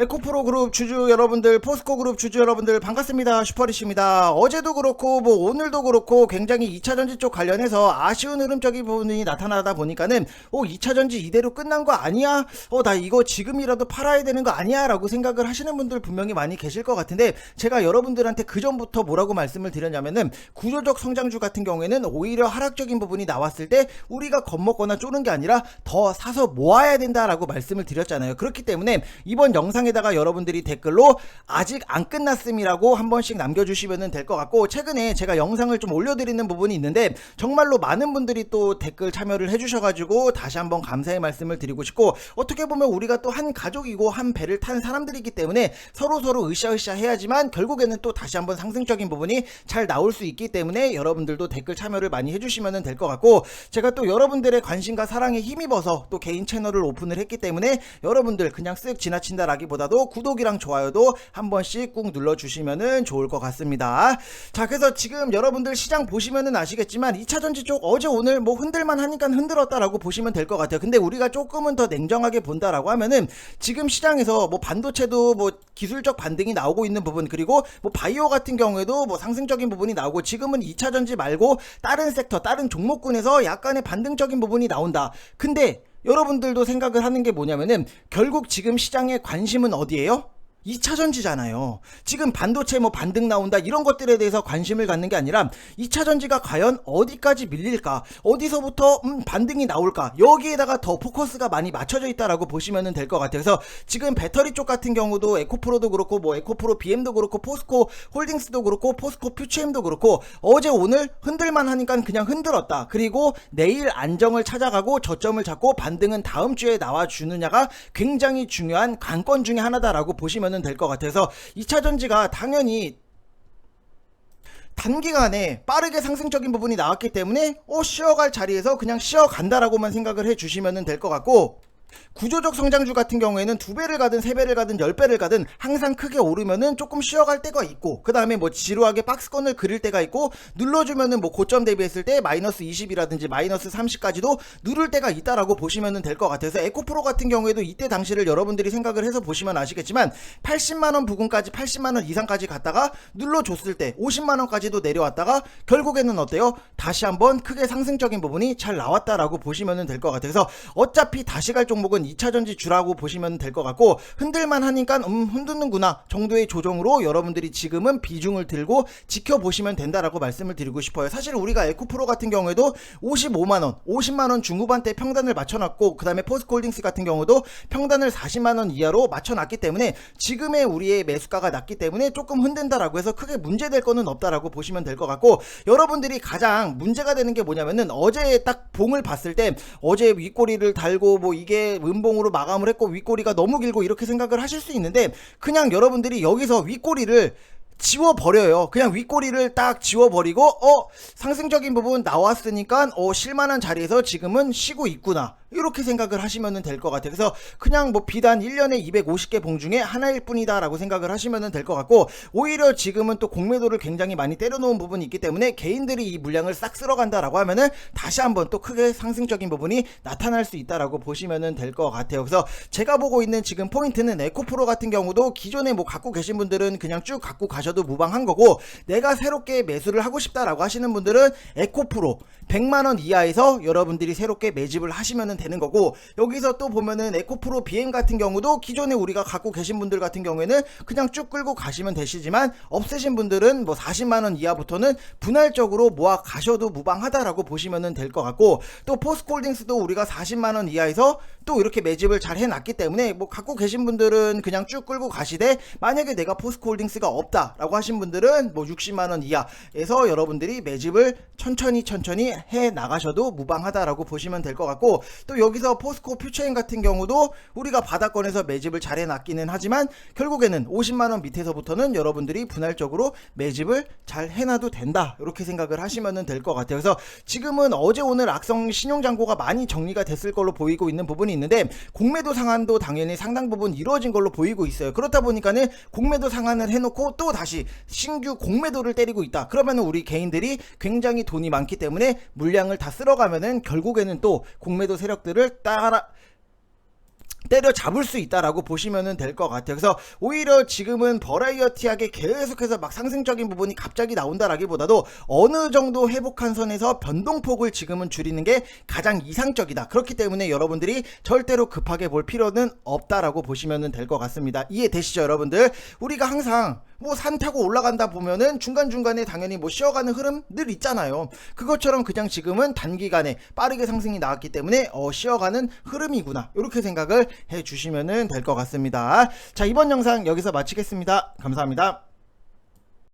에코프로 그룹 주주 여러분들, 포스코 그룹 주주 여러분들 반갑습니다. 슈퍼리시입니다. 어제도 그렇고 뭐 오늘도 그렇고 굉장히 2차전지 쪽 관련해서 아쉬운 흐름적인 부분이 나타나다 보니까는 어 2차전지 이대로 끝난 거 아니야? 어 나 이거 지금이라도 팔아야 되는 거 아니야? 라고 생각을 하시는 분들 분명히 많이 계실 것 같은데 제가 여러분들한테 그 전부터 뭐라고 말씀을 드렸냐면은 구조적 성장주 같은 경우에는 오히려 하락적인 부분이 나왔을 때 우리가 겁먹거나 쪼는 게 아니라 더 사서 모아야 된다라고 말씀을 드렸잖아요. 그렇기 때문에 이번 영상 에다가 여러분들이 댓글로 아직 안 끝났음이라고 한 번씩 남겨주시면 될 것 같고 최근에 제가 영상을 좀 올려드리는 부분이 있는데 정말로 많은 분들이 또 댓글 참여를 해주셔가지고 다시 한번 감사의 말씀을 드리고 싶고 어떻게 보면 우리가 또 한 가족이고 한 배를 탄 사람들이기 때문에 서로 서로 으쌰으쌰 해야지만 결국에는 또 다시 한번 상승적인 부분이 잘 나올 수 있기 때문에 여러분들도 댓글 참여를 많이 해주시면 될 것 같고 제가 또 여러분들의 관심과 사랑에 힘입어서 또 개인 채널을 오픈을 했기 때문에 여러분들 그냥 쓱 지나친다라기보다 도 구독이랑 좋아요도 한 번씩 꾹 눌러주시면 좋을 것 같습니다. 자 그래서 지금 여러분들 시장 보시면은 아시겠지만 2차 전지 쪽 어제 오늘 뭐 흔들만 하니까 흔들었다라고 보시면 될 것 같아요. 근데 우리가 조금은 더 냉정하게 본다라고 하면은 지금 시장에서 뭐 반도체도 뭐 기술적 반등이 나오고 있는 부분 그리고 뭐 바이오 같은 경우에도 뭐 상승적인 부분이 나오고 지금은 2차 전지 말고 다른 섹터 다른 종목군에서 약간의 반등적인 부분이 나온다. 근데 여러분들도 생각을 하는 게 뭐냐면은 결국 지금 시장의 관심은 어디예요? 2차 전지잖아요. 지금 반도체 뭐 반등 나온다 이런 것들에 대해서 관심을 갖는 게 아니라 2차 전지가 과연 어디까지 밀릴까? 어디서부터 음, 반등이 나올까? 여기에다가 더 포커스가 많이 맞춰져 있다라고 보시면 될 것 같아요. 그래서 지금 배터리 쪽 같은 경우도 에코프로도 그렇고 뭐 에코프로 BM도 그렇고 포스코 홀딩스도 그렇고 포스코 퓨처엠도 그렇고 어제 오늘 흔들만 하니까 그냥 흔들었다. 그리고 내일 안정을 찾아가고 저점을 잡고 반등은 다음 주에 나와 주느냐가 굉장히 중요한 관건 중에 하나다라고 보시면 될 것 같아서 2차 전지가 당연히 단기간에 빠르게 상승적인 부분이 나왔기 때문에 어 쉬어갈 자리에서 그냥 쉬어간다라고만 생각을 해주시면 될 것 같고 구조적 성장주 같은 경우에는 두 배를 가든 세 배를 가든 열 배를 가든 항상 크게 오르면은 조금 쉬어갈 때가 있고 그 다음에 뭐 지루하게 박스권을 그릴 때가 있고 눌러주면은 뭐 고점 대비했을 때 마이너스 20이라든지 마이너스 30까지도 누를 때가 있다라고 보시면은 될 것 같아서 에코프로 같은 경우에도 이때 당시를 여러분들이 생각을 해서 보시면 아시겠지만 80만 원 부근까지 80만 원 이상까지 갔다가 눌러줬을 때 50만 원까지도 내려왔다가 결국에는 어때요? 다시 한번 크게 상승적인 부분이 잘 나왔다라고 보시면은 될 것 같아서 어차피 다시 갈 종목은 2차전지 주라고 보시면 될 것 같고 흔들만 하니까 음 흔드는구나 정도의 조정으로 여러분들이 지금은 비중을 들고 지켜보시면 된다라고 말씀을 드리고 싶어요. 사실 우리가 에코프로 같은 경우에도 55만 원, 50만 원 중후반대 평단을 맞춰놨고 그 다음에 포스코홀딩스 같은 경우도 평단을 40만 원 이하로 맞춰놨기 때문에 지금의 우리의 매수가가 낮기 때문에 조금 흔든다라고 해서 크게 문제될 거는 없다라고 보시면 될 것 같고 여러분들이 가장 문제가 되는 게 뭐냐면은 어제 딱 봉을 봤을 때 어제 윗꼬리를 달고 뭐 이게 음봉으로 마감을 했고 윗꼬리가 너무 길고 이렇게 생각을 하실 수 있는데 그냥 여러분들이 여기서 윗꼬리를 지워버려요. 그냥 윗꼬리를 딱 지워버리고, 어, 상승적인 부분 나왔으니까, 어, 실만한 자리에서 지금은 쉬고 있구나. 이렇게 생각을 하시면 될 것 같아요. 그래서 그냥 뭐 비단 1년에 250개 봉 중에 하나일 뿐이다 라고 생각을 하시면 될 것 같고, 오히려 지금은 또 공매도를 굉장히 많이 때려놓은 부분이 있기 때문에 개인들이 이 물량을 싹 쓸어간다라고 하면은 다시 한번 또 크게 상승적인 부분이 나타날 수 있다라고 보시면 될 것 같아요. 그래서 제가 보고 있는 지금 포인트는 에코프로 같은 경우도 기존에 뭐 갖고 계신 분들은 그냥 쭉 갖고 가셔 도 무방한 거고, 내가 새롭게 매수를 하고 싶다라고 하시는 분들은 에코프로 100만원 이하에서 여러분들이 새롭게 매집을 하시면 되는 거고 여기서 또 보면은 에코프로 BM 같은 경우도 기존에 우리가 갖고 계신 분들 같은 경우에는 그냥 쭉 끌고 가시면 되시지만 없으신 분들은 뭐 40만원 이하부터는 분할적으로 모아 가셔도 무방하다라고 보시면 될 것 같고 또 포스코홀딩스도 우리가 40만원 이하에서 또 이렇게 매집을 잘 해놨기 때문에 뭐 갖고 계신 분들은 그냥 쭉 끌고 가시되 만약에 내가 포스코홀딩스가 없다 라고 하신 분들은 뭐 60만원 이하에서 여러분들이 매집을 천천히 천천히 해 나가셔도 무방하다라고 보시면 될 것 같고 또 여기서 포스코 퓨처인 같은 경우도 우리가 바닥권에서 매집을 잘 해놨기는 하지만 결국에는 50만원 밑에서부터는 여러분들이 분할적으로 매집을 잘 해놔도 된다. 이렇게 생각을 하시면 될 것 같아요. 그래서 지금은 어제 오늘 악성 신용잔고가 많이 정리가 됐을 걸로 보이고 있는 부분이 있는데 공매도 상한도 당연히 상당 부분 이루어진 걸로 보이고 있어요. 그렇다 보니까는 공매도 상한을 해놓고 또 다시 신규 공매도를 때리고 있다. 그러면은 우리 개인들이 굉장히 돈이 많기 때문에 물량을 다 쓸어가면은 결국에는 또 공매도 세력들을 따라 때려 잡을 수 있다라고 보시면 될 것 같아요. 그래서 오히려 지금은 버라이어티하게 계속해서 막 상승적인 부분이 갑자기 나온다라기보다도 어느 정도 회복한 선에서 변동폭을 지금은 줄이는 게 가장 이상적이다. 그렇기 때문에 여러분들이 절대로 급하게 볼 필요는 없다라고 보시면 될 것 같습니다. 이해되시죠, 여러분들? 우리가 항상 뭐 산 타고 올라간다 보면은 중간중간에 당연히 뭐 쉬어가는 흐름 늘 있잖아요. 그것처럼 그냥 지금은 단기간에 빠르게 상승이 나왔기 때문에 어, 쉬어가는 흐름이구나. 이렇게 생각을 해 주시면 될 것 같습니다. 자, 이번 영상 여기서 마치겠습니다. 감사합니다.